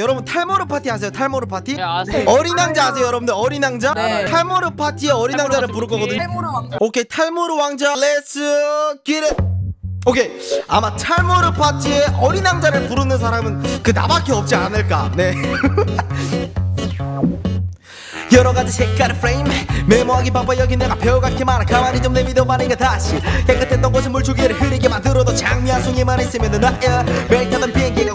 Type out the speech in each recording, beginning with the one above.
여러분 탈모르 파티 아세요? 탈모르 파티? 네 아세요. 어린 왕자 아세요 여러분들? 어린 왕자? 네. 탈모르 파티에 어린 왕자를 부를. 거거든요. 탈모르 왕자. 오케이 탈모르 왕자 렛츠 기릿 오케이 아마 탈모르 파티에 어린 왕자를 부르는 사람은 그 나밖에 없지 않을까. 네. 여러 가지 색깔의 프레임 메모하기 바빠 여기 내가 배워갈 게 많아. 가만히 좀 내비둬봐 내가 다시. 깨끗했던 곳에 물줄기를 흐리게 만들어도 장미 한 송이만 있으면 나야. 매일 타던 비행기가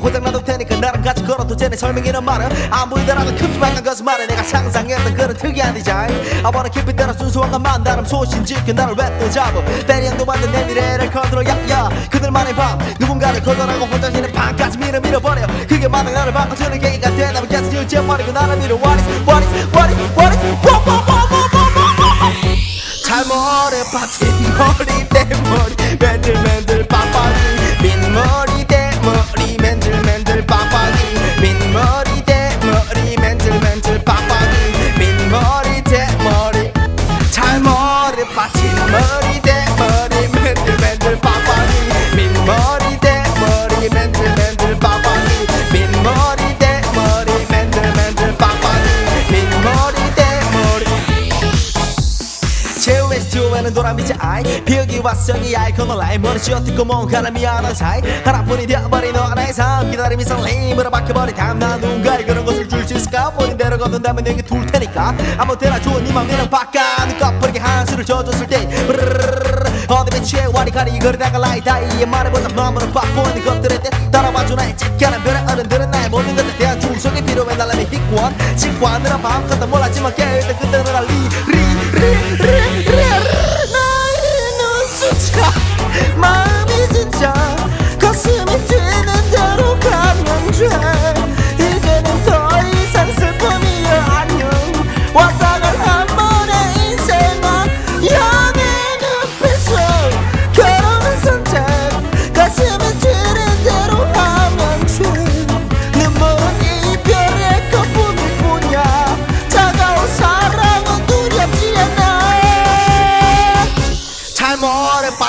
설명이는 많아 안 보이더라도 크기만한 거짓말을 내가 상상했던 그런 특이한 디자인 keep it 따라 순수한 것만 다름 소신 지켜 나를 왜또 잡아 때리양도 만든 내 미래를 컨트롤 야야 그들만의 밤 누군가를 거절하고 혼자 지는 밤까지 밀어 밀어버려 그게 만약 나를 바꿔주는 계기가 되다면 계속 유지해 버리고 나를 밀어 What is what is what is what is what what what what 잘머리 파티 머리 맨들맨들 스튜에는 노란빛의 아이. 비어기 왔성이 아이콘 온라인 머리 쥐어뜯고 뭔가를 미안한 사이. 하나뿐이 되어버린 너 하나의 삶. 기다림이 설레임으로 바뀌어버린 다음 난 누군가의 그런 것을 줄 수 있을까? 본인 대로 걷는다면 내게 둘 테니까. 아무 때나 좋은 네 맘이랑 바꿔. 눈꺼풀게 한수를 져줬을 때. 브르르르르 어디 배치에 와리 가리 거리다가 라이 다이에 말해보자 마음으로 바꾸 중성이 필요해 날라는 희권 직관으로 마음껏 몰랐지만 깨일 때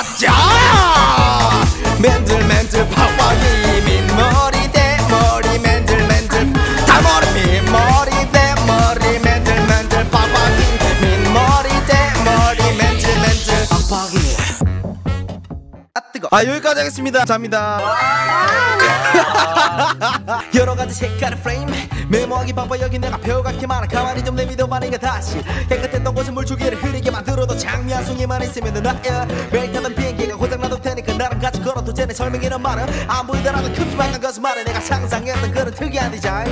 받자 맨들맨들 팍팍이 민머리 대머리 맨들맨들. 달머리 민머리 대머리 맨들맨들. 팍팍이 민머리 대머리 맨들맨들. 팍팍이. 아 뜨거. 아 여기까지 하겠습니다. 감사합니다. 여러 가지 색깔의 프레임 메모하기 바빠 여기 내가 배워갈 게 많아. 가만히 좀 내비둬봐 내가 다시. 깨끗했던 곳에 물줄기를 흐리게 만들어도 장미 한 송이만 있으면 나야. 매일 타던 비행기가 고장나도 테니까 나랑 같이 걸어도 쟤네 설명이란 말은 안 보이더라도 크기만 한 것은 말해. 내가 상상했던 그런 특이한 디자인